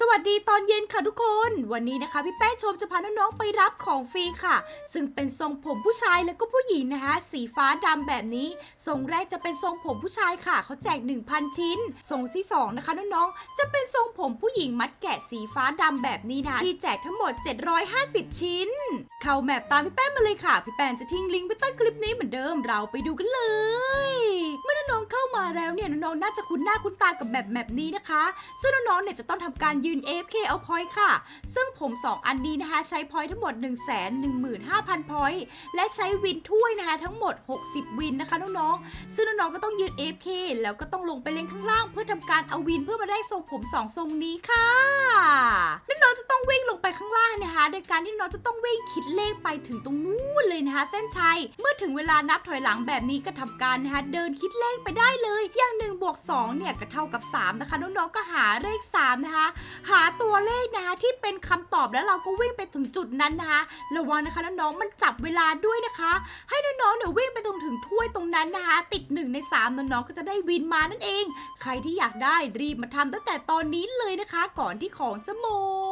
สวัสดีตอนเย็นค่ะทุกคน วันนี้นะคะพี่แป้ชมจะพาน้องๆไปรับของฟรีค่ะ ซึ่งเป็นทรงผมผู้ชายและก็ผู้หญิงนะคะ สีฟ้าดำแบบนี้ทรงแรกจะเป็นทรงผมผู้ชายค่ะ เขาแจก 1,000 ชิ้นทรงที่สองนะคะน้องๆจะเป็นทรงผมผู้หญิงมัดแกะสีฟ้าดำแบบนี้นะที่แจกทั้งหมด 750 ชิ้น เข้าแมปตามพี่แป้มาเลยค่ะ พี่แป้จะทิ้งลิงก์ไว้ใต้คลิปนี้เหมือนเดิมเราไปดูกันเลย น่าจะคุ้นหน้าคุ้นตากับแบบแบบนี้นะคะ ซึ่งน้องๆเนี่ยจะต้องทำการยืน AFK เอาพอยต์ค่ะ ซึ่งผม 2 อันนี้นะคะใช้พอยต์ทั้งหมด 1 1 5 0 0 0พอยต์และใช้วินถ้วยนะคะทั้งหมด 60 วินนะคะน้องๆซึ่งน้องๆก็ต้องยืน AFK แล้วก็ต้องลงไปเล่นข้างล่าง เพื่อทำการเอาวินเพื่อมาได้ทรงผม 2 ทรงนี้ค่ะน้องๆจะต้องวิ่งลง ข้างล่างนะคะ โดยการที่น้องจะต้องวิ่งคิดเลขไปถึงตรงนู้นเลยนะคะ เส้นชัย เมื่อถึงเวลานับถอยหลังแบบนี้ก็ทำการนะคะ เดินคิดเลขไปได้เลย อย่าง1บวก2เนี่ยก็เท่ากับ 3 นะคะ น้องๆก็หาเลข 3 นะคะ หาตัวเลขนะคะที่เป็นคำตอบแล้วเราก็วิ่งไปถึงจุดนั้นนะคะ ระวังนะคะน้องๆมันจับเวลาด้วยนะคะ ให้น้องๆเนี่ยววิ่งไปตรงถึงถ้วยตรงนั้นนะคะ ติด 1 ใน 3 น้องๆก็จะได้วินมานั่นเอง ใครที่อยากได้รีบมาทำตั้งแต่ตอนนี้เลยนะคะ ก่อนที่ของจะหมด